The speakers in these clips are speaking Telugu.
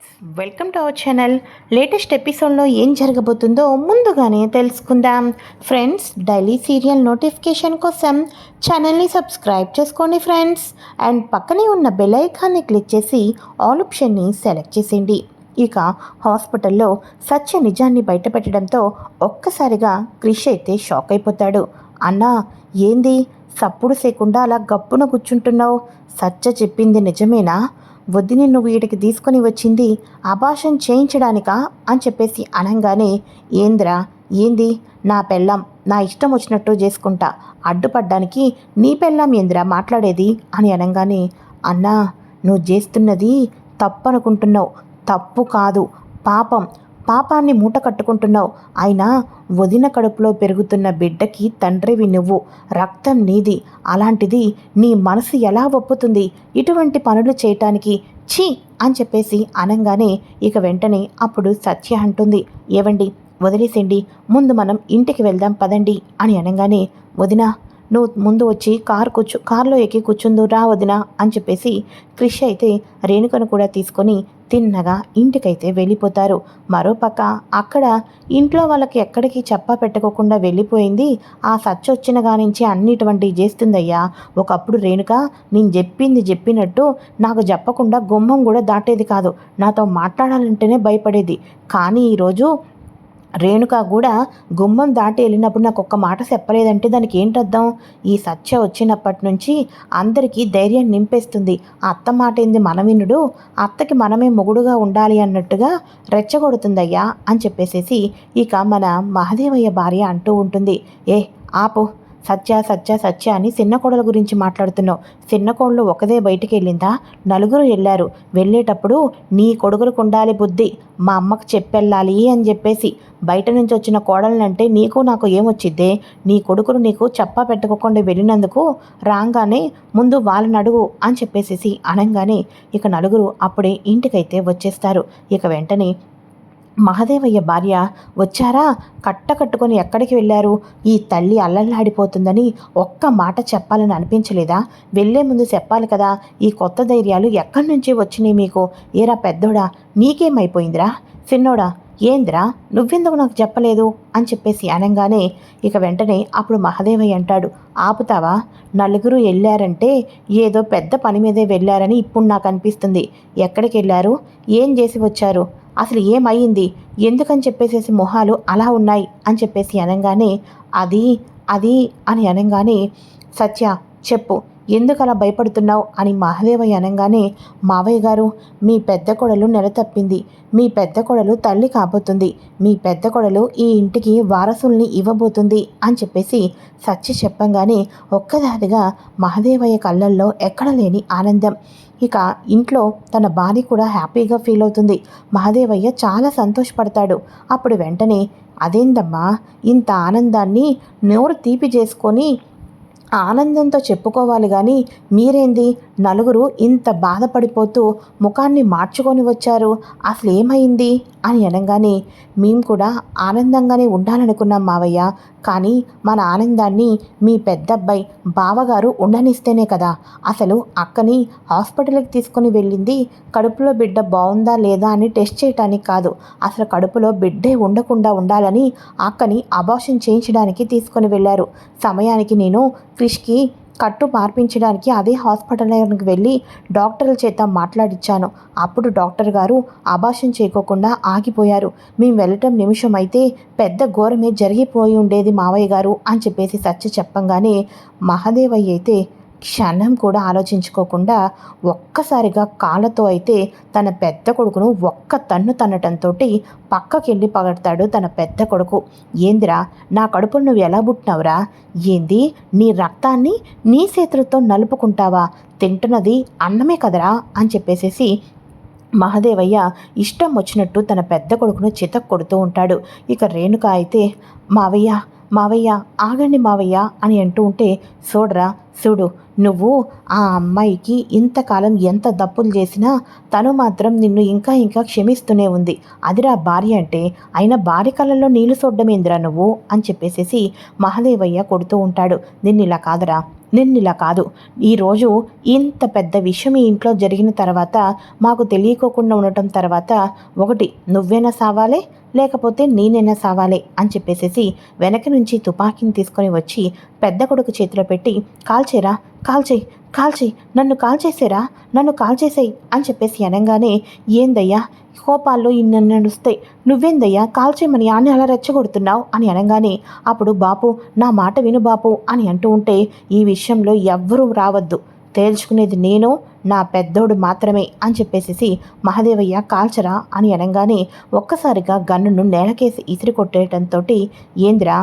Friends welcome to our channel. Latest ఎపిసోడ్లో ఏం జరగబోతుందో ముందుగానే తెలుసుకుందాం. ఫ్రెండ్స్ డైలీ సీరియల్ నోటిఫికేషన్ కోసం ఛానల్ని సబ్స్క్రైబ్ చేసుకోండి ఫ్రెండ్స్. అండ్ పక్కనే ఉన్న బెల్ ఐకాన్ని క్లిక్ చేసి ఆల్ ఆప్షన్ని సెలెక్ట్ చేసేయండి. ఇక హాస్పిటల్లో సత్య నిజాన్ని బయటపెట్టడంతో ఒక్కసారిగా క్రిష్ అయితే షాక్ అయిపోతాడు. అన్నా ఏంది? సప్పుడు చేయకుండా అలా గప్పున కూర్చుంటున్నావు? సత్య చెప్పింది నిజమేనా? వద్దిని నువ్వు వీటికి తీసుకొని వచ్చింది అభాషం చేయించడానికా అని చెప్పేసి అనగానే ఏంద్రా? ఏంది? నా పెళ్ళాం నా ఇష్టం వచ్చినట్టు చేసుకుంటా. అడ్డుపడ్డానికి నీ పెళ్ళాం ఏంద్రా మాట్లాడేది? అని అనగానే అన్నా నువ్వు చేస్తున్నది తప్పు అనుకుంటున్నావు తప్పు కాదు. పాపం. పాపాన్ని మూట కట్టుకుంటున్నావు. అయినా వదిన కడుపులో పెరుగుతున్న బిడ్డకి తండ్రివి నువ్వు. రక్తం నీది. అలాంటిది నీ మనసు ఎలా ఒప్పుతుంది? ఇటువంటి పనులు చేయటానికి ఛీ అని చెప్పేసి అనంగానే ఇక వెంటనే అప్పుడు సత్య అంటుంది. ఏవండి? వదిలేసేయండి. ముందు మనం ఇంటికి వెళ్దాం పదండి అని అనగానే వదినా నువ్వు ముందు వచ్చి కారు కూర్చు కారులో ఎక్కి కూర్చుందు రా వదిన అని చెప్పేసి క్రిష్ అయితే రేణుకను కూడా తీసుకొని తిన్నగా ఇంటికైతే వెళ్ళిపోతారు. మరోపక్క అక్కడ ఇంట్లో వాళ్ళకి ఎక్కడికి చెప్పా పెట్టుకోకుండా వెళ్ళిపోయింది. ఆ సచ్చ వచ్చిన కానించి అన్నిటువంటివి చేస్తుందయ్యా. ఒకప్పుడు రేణుక నేను చెప్పింది చెప్పినట్టు నాకు చెప్పకుండా గుమ్మం కూడా దాటేది కాదు. నాతో మాట్లాడాలంటేనే భయపడేది. కానీ ఈరోజు రేణుక కూడా గుమ్మం దాటి వెళ్ళినప్పుడు నాకు ఒక్క మాట చెప్పలేదంటే దానికి ఏంటర్థం ఈ సత్య వచ్చినప్పటి నుంచి అందరికీ ధైర్యం నింపేస్తుంది. అత్త మాట ఏంది మనవినుడు అత్తకి మనమే మొగుడుగా ఉండాలి అన్నట్టుగా రెచ్చగొడుతుందయ్యా అని చెప్పేసేసి ఇక మన మహదేవయ్య భార్య అంటూ ఉంటుంది. ఏ ఆపు. సత్య సత్య సత్య అని చిన్న కోడల గురించి మాట్లాడుతున్నావు. చిన్న కోడలు ఒకదే బయటికి వెళ్ళిందా? నలుగురు వెళ్ళారు. వెళ్ళేటప్పుడు నీ కొడుకులకు ఉండాలి బుద్ధి. మా అమ్మకు చెప్పెళ్ళాలి అని చెప్పేసి బయట నుంచి వచ్చిన కోడలనంటే నీకు నాకు ఏమొచ్చిద్దే నీ కొడుకులు నీకు చెప్పా పెట్టుకోకుండా వెళ్ళినందుకు రాగానే ముందు వాళ్ళని అడుగు అని చెప్పేసేసి అనగానే ఇక నలుగురు అప్పుడే ఇంటికైతే వచ్చేస్తారు. ఇక వెంటనే మహదేవయ్య భార్య వచ్చారా? కట్ట కట్టుకొని ఎక్కడికి వెళ్ళారు? ఈ తల్లి అల్లల్లాడిపోతుందని ఒక్క మాట చెప్పాలని అనిపించలేదా? వెళ్ళే ముందు చెప్పాలి కదా ఈ కొత్త ధైర్యాలు ఎక్కడి నుంచి వచ్చినాయి మీకు? ఏరా పెద్దోడా నీకేమైపోయిందిరా? చిన్నోడా ఏంద్రా? నువ్వెందుకు నాకు చెప్పలేదు? అని చెప్పేసి అనగానే ఇక వెంటనే అప్పుడు మహదేవయ్య అంటాడు ఆపుతావా? నలుగురు వెళ్ళారంటే ఏదో పెద్ద పని మీదే వెళ్ళారని ఇప్పుడు నాకు అనిపిస్తుంది. ఎక్కడికి వెళ్ళారు? ఏం చేసి వచ్చారు? అసలు ఏమయ్యింది? ఎందుకని చెప్పేసేసి మొహాలు అలా ఉన్నాయి? అని చెప్పేసి అనగానే అది అది అని అనగానే సత్య చెప్పు ఎందుకు అలా భయపడుతున్నావు? అని మహాదేవయ్య అనగానే మావయ్య గారు మీ పెద్ద కొడలు నెల తప్పింది మీ పెద్ద కొడలు తల్లి కాబోతుంది. మీ పెద్ద కొడలు ఈ ఇంటికి వారసుల్ని ఇవ్వబోతుంది అని చెప్పేసి సత్య చెప్పంగానే ఒక్కదారిగా మహాదేవయ్య కళ్ళల్లో ఎక్కడ లేని ఆనందం. ఇక ఇంట్లో తన భార్య కూడా హ్యాపీగా ఫీల్ అవుతుంది. మహాదేవయ్య చాలా సంతోషపడతాడు. అప్పుడు వెంటనే అదేందమ్మా ఇంత ఆనందాన్ని నోరు తీపి చేసుకొని ఆనందంతో చెప్పుకోవాలి కానీ మీరేంది? నలుగురు ఇంత బాధపడిపోతూ ముఖాన్ని మార్చుకొని వచ్చారు. అసలు ఏమైంది అని అనగానే మేము కూడా ఆనందంగానే ఉండాలనుకున్నాం మావయ్య. కానీ మన ఆనందాన్ని మీ పెద్దబ్బాయి బావగారు ఉండనిస్తేనే కదా. అసలు అక్కని హాస్పిటల్కి తీసుకొని వెళ్ళింది కడుపులో బిడ్డ బాగుందా లేదా అని టెస్ట్ చేయటానికి కాదు. అసలు కడుపులో బిడ్డే ఉండకుండా ఉండాలని అక్కని అబార్షన్ చేయించడానికి తీసుకొని వెళ్ళారు. సమయానికి నేను క్రిష్కి కట్టు మార్పించడానికి అదే హాస్పిటల్కి వెళ్ళి డాక్టర్ల చేత మాట్లాడిచ్చాను. అప్పుడు డాక్టర్ గారు ఆభాషం చేయకోకుండా ఆగిపోయారు. మేము వెళ్ళటం నిమిషం అయితే పెద్ద ఘోరమే జరిగిపోయి ఉండేది మావయ్య గారు అని చెప్పేసి సత్య చెప్పంగానే మహాదేవయ్య అయితే క్షణం కూడా ఆలోచించుకోకుండా ఒక్కసారిగా కాళ్ళతో అయితే తన పెద్ద కొడుకును ఒక్క తన్ను తన్నటంతో పక్కకెళ్ళి పగడతాడు తన పెద్ద కొడుకు. ఏందిరా నా కడుపును నువ్వు ఎలా పుట్టినవురా? ఏంది నీ రక్తాన్ని నీ చేతులతో నలుపుకుంటావా? తింటున్నది అన్నమే కదరా? అని చెప్పేసేసి మహదేవయ్య ఇష్టం వచ్చినట్టు తన పెద్ద కొడుకును చితక్ కొడుతూ ఉంటాడు. ఇక రేణుక అయితే మావయ్య మావయ్య ఆగండి మావయ్య అని అంటూ ఉంటే చూడరా చూడు నువ్వు ఆ అమ్మాయికి ఇంతకాలం ఎంత దప్పులు చేసినా తను మాత్రం నిన్ను ఇంకా ఇంకా క్షమిస్తూనే ఉంది. అదిరా భార్య అంటే ఆయన భార్య కళ్ళల్లో నీళ్ళు చూడ్డమేందిరా నువ్వు? అని చెప్పేసేసి మహదేవయ్య కొడుతూ ఉంటాడు. నిన్ను ఇలా కాదురా నిన్ను ఇలా కాదు ఈరోజు ఇంత పెద్ద విషయం ఈ ఇంట్లో జరిగిన తర్వాత మాకు తెలియకోకుండా ఉండటం తర్వాత ఒకటి నువ్వేనా సావాలే? లేకపోతే నేనైనా సావాలే అని చెప్పేసేసి వెనక నుంచి తుపాకీని తీసుకొని వచ్చి పెద్ద కొడుకు చేతిలో పెట్టి కాల్చేరా కాల్చేయి కాల్చేయి నన్ను కాల్చేసేరా నన్ను కాల్చేసేయి అని చెప్పేసి అనగానే ఏందయ్యా? కోపాల్లో ఇన్ని నడుస్తాయి. నువ్వేందయ్యా? కాల్చేయమని ఆన్ని అలా రెచ్చగొడుతున్నావు? అని అనగానే అప్పుడు బాపు నా మాట విను బాపు అని అంటూ ఉంటే ఈ విషయంలో ఎవ్వరూ రావద్దు. తేల్చుకునేది నేను నా పెద్దోడు మాత్రమే అని చెప్పేసేసి మహాదేవయ్య కాల్చరా అని అనగానే ఒక్కసారిగా గన్నును నేలకేసి ఇసిరి కొట్టేయటంతో ఏంద్రా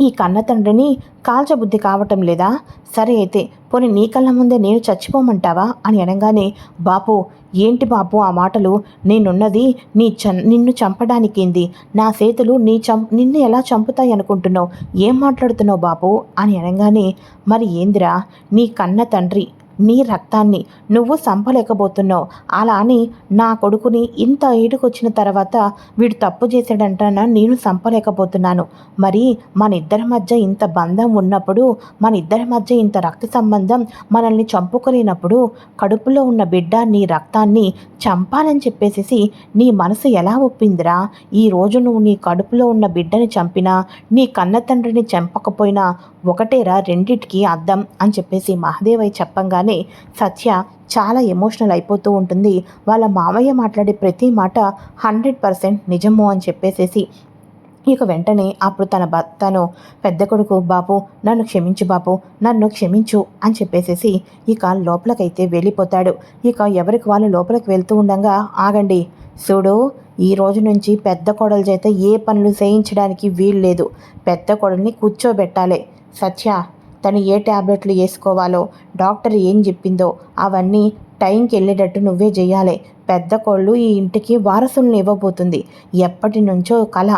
ఈ కన్న తండ్రిని కాల్చబుద్ధి కావటం లేదా? సరే అయితే పోనీ నీ కళ్ళ ముందే నేను చచ్చిపోమంటావా? అని అనగానే బాపు ఏంటి బాపు ఆ మాటలు? నేనున్నది నీ చ నిన్ను చంపడానికింది? నా చేతులు నీ చం నిన్ను ఎలా చంపుతాయి అనుకుంటున్నావు ఏం మాట్లాడుతున్నావు బాపు? అని అనగానే మరి ఏందిరా? నీ కన్న తండ్రి నీ రక్తాన్ని నువ్వు సంపలేకపోతున్నావు. అలా అని నా కొడుకుని ఇంత ఏడుకొచ్చిన తర్వాత వీడు తప్పు చేశాడంటాన నేను సంపలేకపోతున్నాను. మరి మన ఇద్దరి మధ్య ఇంత బంధం ఉన్నప్పుడు మన ఇద్దరి మధ్య ఇంత రక్త సంబంధం మనల్ని చంపుకోలేనప్పుడు కడుపులో ఉన్న బిడ్డ నీ రక్తాన్ని చంపాలని చెప్పేసి నీ మనసు ఎలా ఒప్పిందిరా? ఈ రోజు నువ్వు నీ కడుపులో ఉన్న బిడ్డని చంపినా నీ కన్న తండ్రిని చంపకపోయినా ఒకటేరా రెండిటికి అర్థం అని చెప్పేసి మహాదేవయ్య వినగానే సత్య చాలా ఎమోషనల్ అయిపోతూ ఉంటుంది. వాళ్ళ మామయ్య మాట్లాడే ప్రతి మాట హండ్రెడ్ పర్సెంట్ నిజము అని చెప్పేసేసి ఇక వెంటనే అప్పుడు తన తను పెద్ద కొడుకు బాబు నన్ను క్షమించు బాబు నన్ను క్షమించు అని చెప్పేసేసి ఇక లోపలికైతే వెళ్ళిపోతాడు. ఇక ఎవరికి వాళ్ళు లోపలికి వెళ్తూ ఉండగా ఆగండి చూడు ఈ రోజు నుంచి పెద్ద కోడలు చేత ఏ పనులు చేయించడానికి వీలు లేదు. పెద్ద కోడల్ని కూర్చోబెట్టాలి. సత్య తను ఏ ట్యాబ్లెట్లు వేసుకోవాలో డాక్టర్ ఏం చెప్పిందో అవన్నీ టైంకి వెళ్ళేటట్టు నువ్వే చేయాలి. పెద్ద కోళ్ళు ఈ ఇంటికి వారసుల్ని ఇవ్వబోతుంది. ఎప్పటి నుంచో కళ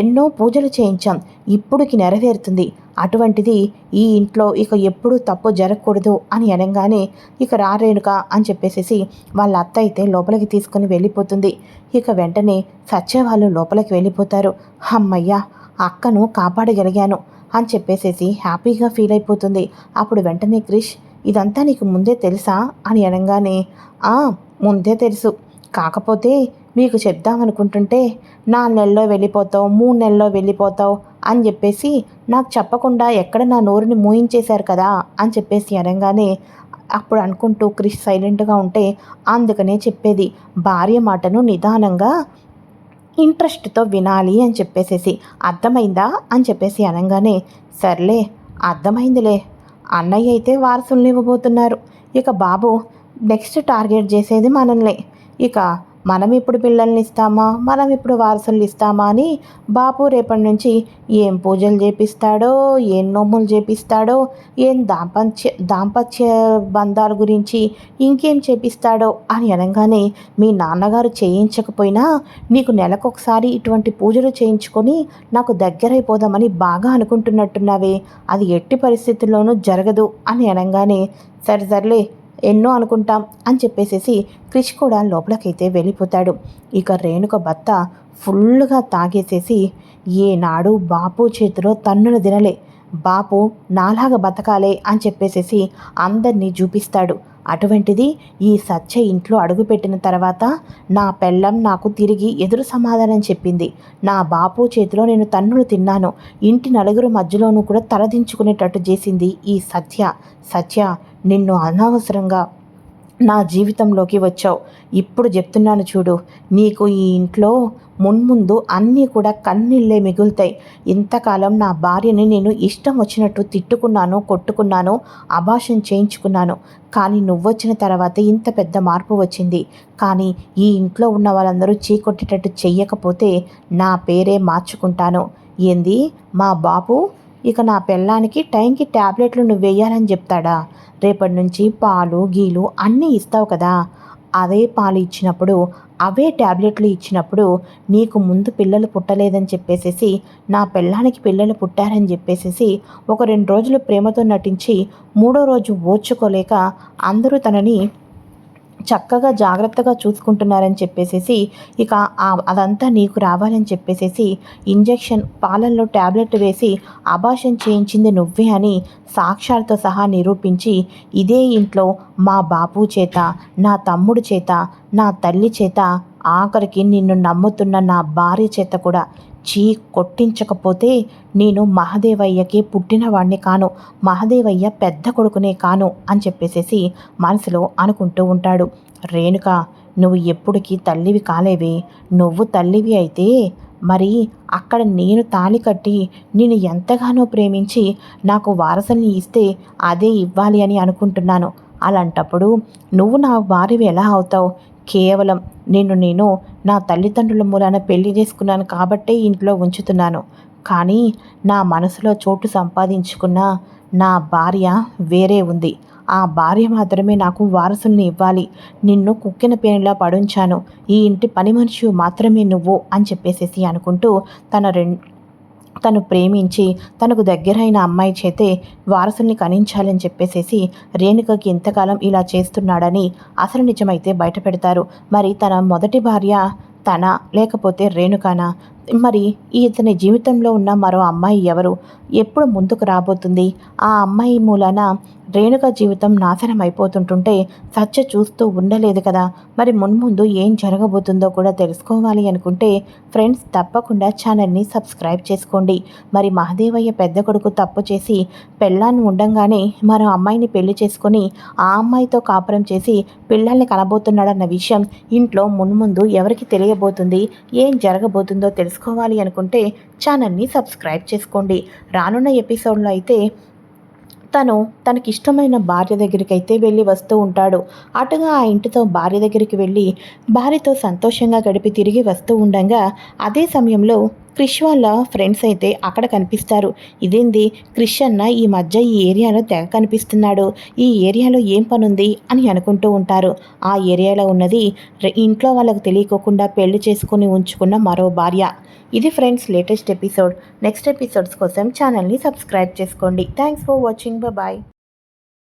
ఎన్నో పూజలు చేయించాం ఇప్పుడుకి నెరవేరుతుంది. అటువంటిది ఈ ఇంట్లో ఇక ఎప్పుడూ తప్పు జరగకూడదు అని అనగానే ఇక రారేణుక అని చెప్పేసి వాళ్ళ అత్త అయితే లోపలికి తీసుకుని వెళ్ళిపోతుంది. ఇక వెంటనే సత్య వాళ్ళు లోపలికి వెళ్ళిపోతారు. అమ్మయ్యా అక్కను కాపాడగలిగాను. అని చెప్పేసేసి హ్యాపీగా ఫీల్ అయిపోతుంది. అప్పుడు వెంటనే క్రిష్ ఇదంతా నీకు ముందే తెలుసా? అని అనగానే ముందే తెలుసు. కాకపోతే మీకు చెప్దామనుకుంటుంటే నాలుగు నెలల్లో వెళ్ళిపోతావు మూడు నెలల్లో వెళ్ళిపోతావు అని చెప్పేసి నాకు చెప్పకుండా ఎక్కడ నా నోరుని మూయించేశారు కదా? అని చెప్పేసి అనగానే అప్పుడు అనుకుంటూ క్రిష్ సైలెంట్గా ఉంటే అందుకనే చెప్పేది భార్య మాటను నిదానంగా ఇంట్రెస్ట్తో వినాలి అని చెప్పేసేసి అర్థమైందా అని చెప్పేసి అనగానే సర్లే అర్థమైందిలే. అన్నయ్య అయితే వారసుల్ని ఇవ్వబోతున్నారు. ఇక బాబు నెక్స్ట్ టార్గెట్ చేసేది మనల్ని. ఇక మనం ఇప్పుడు పిల్లల్ని ఇస్తామా మనం ఇప్పుడు వారసులు ఇస్తామా అని బాపు రేపటి నుంచి ఏం పూజలు చేపిస్తాడో ఏం నోములు చేపిస్తాడో ఏం దాంపత్య దాంపత్య బంధాల గురించి ఇంకేం చేపిస్తాడో అని అనగానే మీ నాన్నగారు చేయించకపోయినా నీకు నెలకొకసారి ఇటువంటి పూజలు చేయించుకొని నాకు దగ్గరైపోదామని బాగా అనుకుంటున్నట్టున్నావే. అది ఎట్టి పరిస్థితుల్లోనూ జరగదు అని అనగానే సరే సర్లే ఎన్నో అనుకుంటాం అని చెప్పేసేసి క్రిష్ కూడా లోపలికైతే వెళ్ళిపోతాడు. ఇక రేణుక భర్త ఫుల్గా తాగేసేసి ఏనాడు బాపు చేతిలో తన్నులు తినలే. బాపు నాలాగా బతకాలే అని చెప్పేసేసి అందరినీ చూపిస్తాడు. అటువంటిది ఈ సత్య ఇంట్లో అడుగుపెట్టిన తర్వాత నా పెళ్ళం నాకు తిరిగి ఎదురు సమాధానం చెప్పింది. నా బాపు చేతిలో నేను తన్నులు తిన్నాను. ఇంటి నలుగురు మధ్యలోనూ కూడా తలదించుకునేటట్టు చేసింది ఈ సత్య. సత్య నిన్ను అనవసరంగా నా జీవితంలోకి వచ్చావు. ఇప్పుడు చెప్తున్నాను చూడు నీకు ఈ ఇంట్లో మున్ముందు అన్నీ కూడా కన్నీళ్ళే మిగులుతాయి. ఇంతకాలం నా భార్యని నేను ఇష్టం వచ్చినట్టు తిట్టుకున్నాను కొట్టుకున్నాను అభాషం చేయించుకున్నాను. కానీ నువ్వొచ్చిన తర్వాత ఇంత పెద్ద మార్పు వచ్చింది. కానీ ఈ ఇంట్లో ఉన్న వాళ్ళందరూ చీకొట్టేటట్టు చెయ్యకపోతే నా పేరే మార్చుకుంటాను. ఏంది? మా బాబు ఇక నా పెళ్ళానికి టైంకి ట్యాబ్లెట్లు నువ్వు వేయాలని చెప్తాడా? రేపటి నుంచి పాలు గీలు అన్నీ ఇస్తావు కదా. అవే పాలు ఇచ్చినప్పుడు అవే ట్యాబ్లెట్లు ఇచ్చినప్పుడు నీకు ముందు పిల్లలు పుట్టలేదని చెప్పేసేసి నా పెళ్ళానికి పిల్లలు పుట్టారని చెప్పేసేసి ఒక రెండు రోజులు ప్రేమతో నటించి మూడో రోజు ఓర్చుకోలేక అందరూ తనని చక్కగా జాగ్రత్తగా చూసుకుంటున్నారని చెప్పేసేసి ఇక అదంతా నీకు రావాలని చెప్పేసేసి ఇంజెక్షన్ పాలల్లో ట్యాబ్లెట్ వేసి అబాషన్ చేయించింది నువ్వే అని సాక్ష్యాలతో సహా నిరూపించి ఇదే ఇంట్లో మా బాపు చేత నా తమ్ముడు చేత నా తల్లి చేత ఆఖరికి నిన్ను నమ్ముతున్న నా భార్య చేత కూడా చీ కొట్టించకపోతే నేను మహదేవయ్యకి పుట్టినవాణ్ణి కాను మహదేవయ్య పెద్ద కొడుకునే కాను అని చెప్పేసేసి మనసులో అనుకుంటూ ఉంటాడు. రేణుక నువ్వు ఎప్పటికీ తల్లివి కాలేవి? నువ్వు తల్లివి అయితే మరి అక్కడ నేను తాళి కట్టి నేను ఎంతగానో ప్రేమించి నాకు వారసుల్ని ఇస్తే అదే ఇవ్వాలి అని అనుకుంటున్నాను. అలాంటప్పుడు నువ్వు నా భార్యవి ఎలా అవుతావు? కేవలం నిన్ను నేను నా తల్లిదండ్రుల మూలాన పెళ్ళి చేసుకున్నాను కాబట్టే ఇంట్లో ఉంచుతున్నాను. కానీ నా మనసులో చోటు సంపాదించుకున్న నా భార్య వేరే ఉంది. ఆ భార్య మాత్రమే నాకు వారసుల్ని ఇవ్వాలి. నిన్ను కుక్కిన పేనులా పడుంచాను. ఈ ఇంటి పని మనిషి మాత్రమే నువ్వు అని చెప్పేసేసి అనుకుంటూ తన రెం తను ప్రేమించి తనకు దగ్గరైన అమ్మాయి చేతే వారసుల్ని కనించాలని చెప్పేసేసి రేణుకకి ఇంతకాలం ఇలా చేస్తున్నాడని అసలు నిజమైతే బయట పెడతారు మరి తన మొదటి భార్య తన లేకపోతే రేణుకానా? మరి ఇతని జీవితంలో ఉన్న మరో అమ్మాయి ఎవరు? ఎప్పుడు ముందుకు రాబోతుంది? ఆ అమ్మాయి మూలాన రేణుక జీవితం నాశనం అయిపోతుంటుంటే సత్య చూస్తూ ఉండలేదు కదా. మరి మున్ముందు ఏం జరగబోతుందో కూడా తెలుసుకోవాలి అనుకుంటే ఫ్రెండ్స్ తప్పకుండా ఛానల్ని సబ్స్క్రైబ్ చేసుకోండి. మరి మహదేవయ్య పెద్ద కొడుకు తప్పు చేసి పెళ్ళాన్ని ఉండంగానే మరో అమ్మాయిని పెళ్ళి చేసుకొని ఆ అమ్మాయితో కాపురం చేసి పిల్లల్ని కనబోతున్నాడన్న విషయం ఇంట్లో మున్ముందు ఎవరికి తెలియబోతుంది? ఏం జరగబోతుందో తెలుసుకోవాలి అనుకుంటే ఛానల్ని సబ్స్క్రైబ్ చేసుకోండి. రానున్న ఎపిసోడ్లో అయితే తను తనకిష్టమైన భార్య దగ్గరికి అయితే వెళ్ళి వస్తూ ఉంటాడు. అటుగా ఆ ఇంటితో భార్య దగ్గరికి వెళ్ళి భార్యతో సంతోషంగా గడిపి తిరిగి వస్తూ ఉండగా అదే సమయంలో క్రిష్ వాళ్ళ ఫ్రెండ్స్ అయితే అక్కడ కనిపిస్తారు. ఇదేంది? క్రిష్ అన్న ఈ మధ్య ఈ ఏరియాలో తెగ కనిపిస్తున్నాడు. ఈ ఏరియాలో ఏం పనుంది అని అనుకుంటూ ఉంటారు. ఆ ఏరియాలో ఉన్నది ఇంట్లో వాళ్ళకు తెలియకోకుండా పెళ్ళి చేసుకుని ఉంచుకున్న మరో భార్య. ఇది friends latest episode. Next episodes కోసం ఛానల్ని సబ్స్క్రైబ్ చేసుకోండి. Thanks for watching. బాయ్.